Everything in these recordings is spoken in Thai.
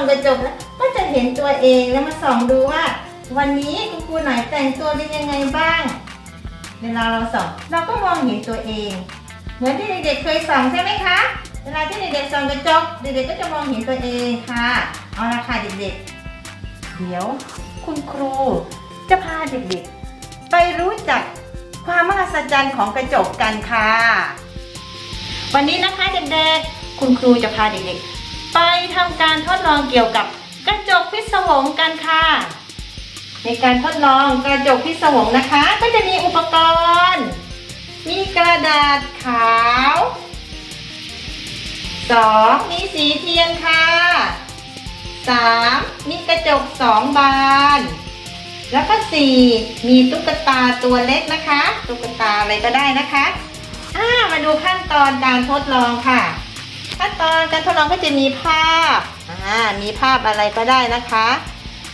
องกระจกแล้วก็จะเห็นตัวเองแล้วมาส่องดูว่า วันนี้คุณครูหน่อยแต่งตัวเป็นยังไงบ้าง เวลาเราส่องเราก็มองเห็นตัวเอง เหมือนที่เด็กๆเคยส่องใช่ไหมคะ เวลาที่เด็กๆส่องกระจกเด็กๆก็จะมองเห็นตัวเองค่ะ เอาละค่ะเด็กๆ เดี๋ยว คุณครูจะพาเด็กๆ ไปรู้จักความมหัศจรรย์ของกระจกกันค่ะ วันนี้นะคะเด็กๆ คุณครูจะพาเด็กๆ ไปทำการทดลองเกี่ยวกับกระจกพิศวงกันค่ะ ในการทดลองกระจกพิศวงนะคะ ก็จะมีอุปกรณ์ มีกระดาษขาวสองมีสีเทียนค่ะสามมีกระจกสองบาน แล้วก็สี่มีตุ๊กตาตัวเล็กนะคะ ตุ๊กตาอะไรก็ได้นะคะอ่ามาดูขั้นตอนการทดลองค่ะ ขั้นตอนการทดลองก็จะมีภาพอ่ามีภาพอะไรก็ได้นะคะ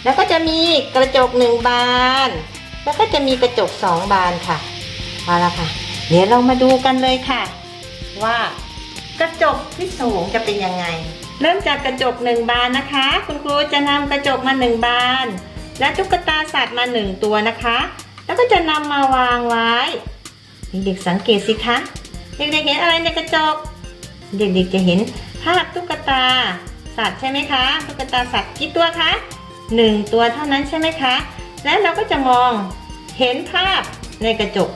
แล้วก็จะมีกระจกหนึ่งบาน แล้วก็จะมีกระจกสองบานค่ะเอาละค่ะ เดี๋ยวเรามาดูกันเลยค่ะ ว่ากระจกพิศวงจะเป็นยังไง เริ่มจากกระจกหนึ่งบานนะคะ คุณครูจะนำกระจกมาหนึ่งบาน และตุ๊กตาสัตว์มาหนึ่งตัวนะคะ แล้วก็จะนำมาวางไว้เด็กๆสังเกตสิคะเด็กๆเห็นอะไรในกระจก เด็กๆจะเห็นภาพตุ๊กตาสัตว์ใช่ไหมคะตุ๊กตาสัตว์กี่ตัวคะหนึ่งตัวเท่านั้นใช่ไหมคะ แล้วเราก็จะมองเห็นภาพในกระจก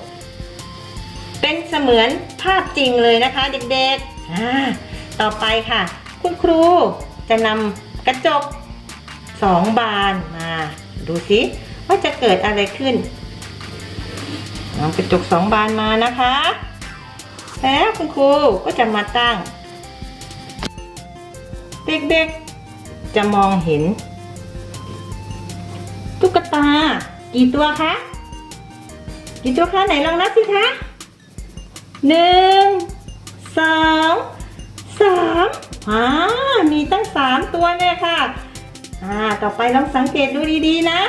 เป็นเสมือนภาพจริงเลยนะคะ เด็กๆต่อไปค่ะ คุณครูจะนำกระจกสองบานมา ดูสิว่าจะเกิดอะไรขึ้นเอากระจกสองบานมานะคะ แล้วคุณครูก็จะมาตั้ง เด็กๆ จะมองเห็น ตุ๊กตา กี่ตัวคะ กี่ตัวคะไหนลองนับสิคะหนึ่งสองสามอ่ามีตั้งสามตัวเนี่ยค่ะอ่าต่อไปลองสังเกตดูดีๆนะ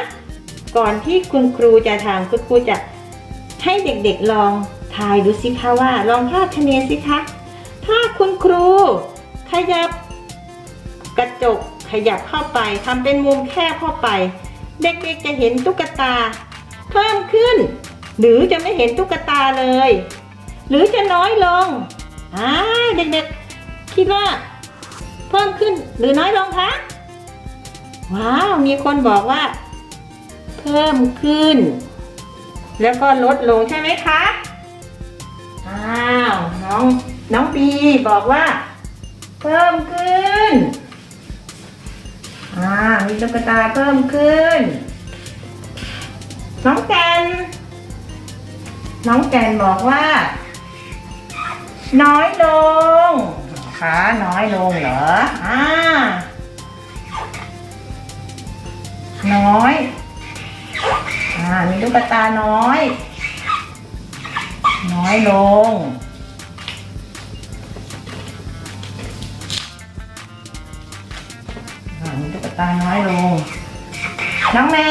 ก่อนที่คุณครูจะทำคุณครูจะให้เด็กๆลอง ทายดูสิคะว่า ลองคาดคะเนสิคะ ถ้าคุณครู ขยับ กระจกขยับเข้าไปทำเป็นมุมแคบเข้าไป เด็กๆจะเห็นตุ๊กตา เพิ่มขึ้น หรือจะไม่เห็นตุ๊กตาเลย หรือจะน้อยลงอ่าเด็กๆ คิดว่า เพิ่มขึ้นหรือน้อยลงคะ ว้าว มีคนบอกว่า เพิ่มขึ้น แล้วก็ลดลงใช่ไหมคะ อ้าวน้องน้องบีบอกว่า เพิ่มขึ้น อ่ามีตุ๊กตาเพิ่มขึ้น น้องแกน น้องแกนบอกว่า น้อยลงคะน้อยลงเหรอ อ่า น้อย อ่า มีตุ๊กตาน้อย น้อยลงอ่ามีตุ๊กตาน้อยลง น้องแม่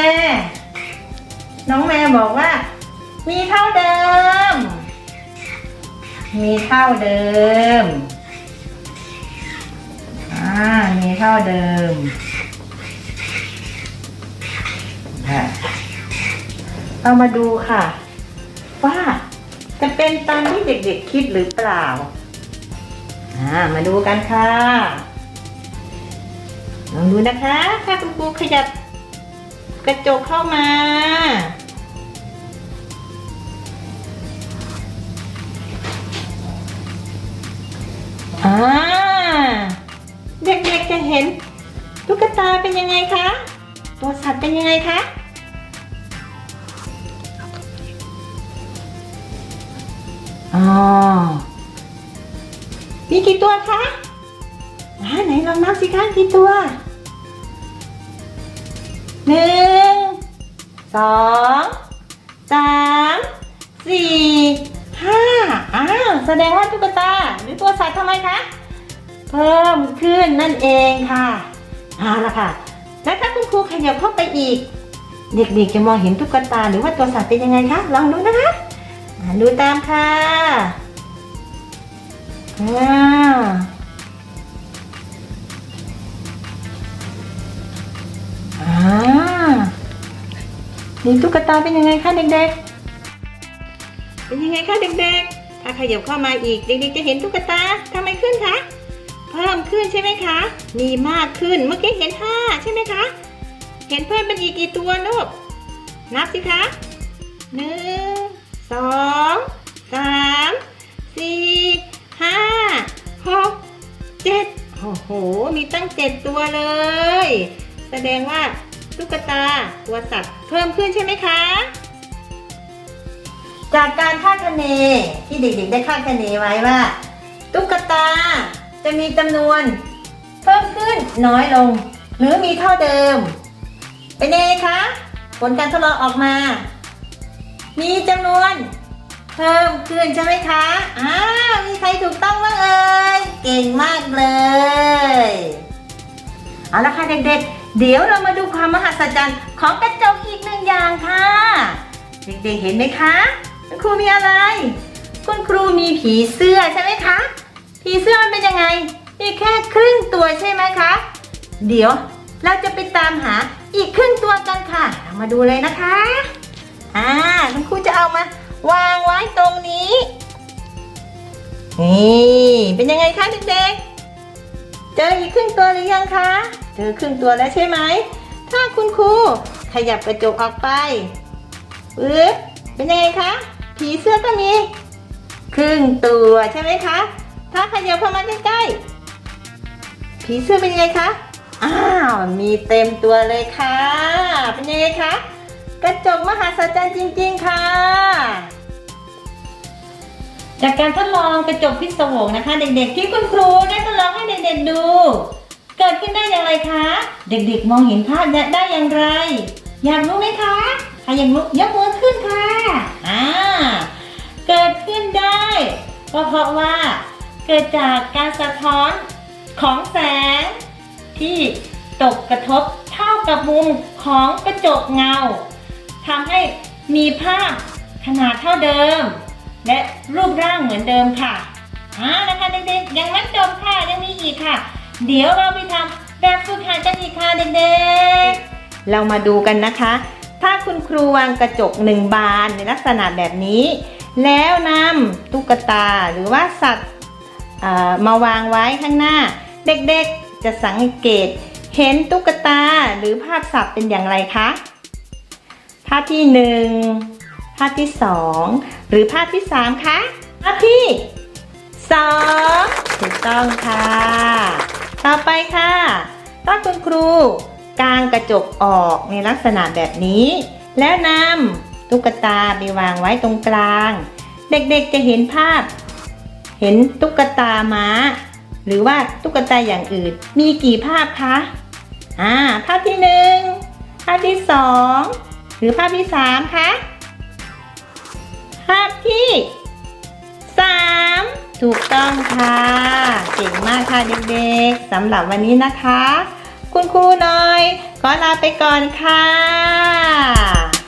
น้องแม่บอกว่า มีเท่าเดิม มีเท่าเดิม อ่า มีเท่าเดิมค่ะเรามาดูค่ะ ว่า จะเป็นตามที่เด็กๆคิดหรือเปล่าอ่า มาดูกันค่ะ ลองดูนะคะ ถ้าคุณครูขยับกระจกเข้ามา อ่า เด็กๆจะเห็นตุ๊กตาเป็นยังไงคะ ตัวสัตว์เป็นยังไงคะ มีกี่ตัวคะอ่าไหนลองนับสิคะกี่ตัวหนึ่งสองสามสี่ห้าอ้าวแสดงว่าตุ๊กตาหรือตัวสัตว์ทำไมคะเพิ่มขึ้นนั่นเองค่ะเอาละค่ะ แล้วถ้าคุณครูขยับเข้าไปอีก เด็กๆจะมองเห็นตุ๊กตาหรือว่าตัวสัตว์เป็นยังไงคะลองดูนะคะ ดูตามค่ะอ่าอ่านี่ตุ๊กตาเป็นยังไงคะเด็กๆ เป็นยังไงคะเด็กๆ ถ้าขยับเข้ามาอีกเด็กๆจะเห็นตุ๊กตาทำไมขึ้นคะ เพิ่มขึ้นใช่ไหมคะ มีมากขึ้น เมื่อกี้เห็นห้าใช่ไหมคะ เห็นเพิ่มเป็นอีกกี่ตัวลูกนับสิคะหนึ่ง สองสามสี่ห้าหกเจ็ดโอ้โห มีตั้งเจ็ดตัวเลย แสดงว่าตุ๊กตาตัวสัตว์เพิ่มขึ้นใช่ไหมคะ จากการคาดคะเนที่เด็กๆได้คาดคะเนไว้ว่า ตุ๊กตาจะมีจำนวน เพิ่มขึ้นน้อยลง หรือมีเท่าเดิม เป็นไงคะ ผลการทดลองออกมา มีจำนวน เพิ่มขึ้นใช่ไหมคะอ้าวมีใครถูกต้องบ้างเอ่ย เก่งมากเลย เอาละค่ะเด็กๆ เดี๋ยวเรามาดูความมหัศจรรย์ของกระจกอีกหนึ่งอย่างค่ะ เด็กๆ เห็นไหมคะ คุณครูมีอะไร คุณครูมีผีเสื้อใช่ไหมคะ ผีเสื้อมันเป็นยังไง มีแค่ครึ่งตัวใช่ไหมคะ เดี๋ยวเราจะไปตามหาอีกครึ่งตัวกันค่ะามาดูเลยนะคะ อ่าคุณครูจะเอามาวางไว้ตรงนี้ นี่เป็นยังไงคะเด็กๆ เจออีกครึ่งตัวหรือยังคะ เจอครึ่งตัวแล้วใช่ไหม ถ้าคุณครูขยับกระจกออกไปปึ๊บเป็นยังไงคะ ผีเสื้อก็มีครึ่งตัวใช่ไหมคะ ถ้าขยับเข้ามาใกล้ๆ ผีเสื้อเป็นยังไงคะ อ้าว มีเต็มตัวเลยค่ะ เป็นยังไงคะ กระจกมหัศจรรย์จริง ๆ ค่ะ จากการทดลองกระจกพิศวงนะคะ เด็กๆ ที่คุณครูได้ทดลองให้เด็กๆดู เกิดขึ้นได้อย่างไรคะ เด็กๆ มองเห็นภาพได้อย่างไร อยากรู้ไหมคะใครอยากรู้ยกมือขึ้นค่ะอ่าเกิดขึ้นได้ ก็เพราะว่าเกิดจากการสะท้อนของแสงที่ตกกระทบเท่ากับมุมของกระจกเงา ทำให้มีภาพขนาดเท่าเดิม และรูปร่างเหมือนเดิมค่ะอ่านะคะเด็กๆยังไม่จบค่ะยังมีอีกค่ะ เดี๋ยวเราไปทำแบบฝึกหัดกันอีกค่ะเด็กๆ เรามาดูกันนะคะ ถ้าคุณครูวางกระจกหนึ่งบานในลักษณะแบบนี้ แล้วนำตุ๊กตาหรือว่าสัตว์มาวางไว้ข้างหน้า เด็กๆจะสังเกตเห็นตุ๊กตาหรือภาพสัตว์เป็นอย่างไรคะ ภาพที่หนึ่งภาพที่สองหรือภาพที่สามคะภาพที่สองถูกต้องค่ะ ต่อไปค่ะถ้าคุณครูกางกระจกออกในลักษณะแบบนี้ แล้วนำตุ๊กตาไปวางไว้ตรงกลาง เด็กๆจะเห็นภาพ เห็นตุ๊กตาม้า หรือว่าตุ๊กตาอย่างอื่น มีกี่ภาพคะอ่าภาพที่หนึ่งภาพที่สอง หรือภาพที่สามคะภาพที่สามถูกต้องค่ะเก่งมากค่ะเด็กๆสำหรับวันนี้นะคะ คุณครูน้อย ขอลาไปก่อนค่ะ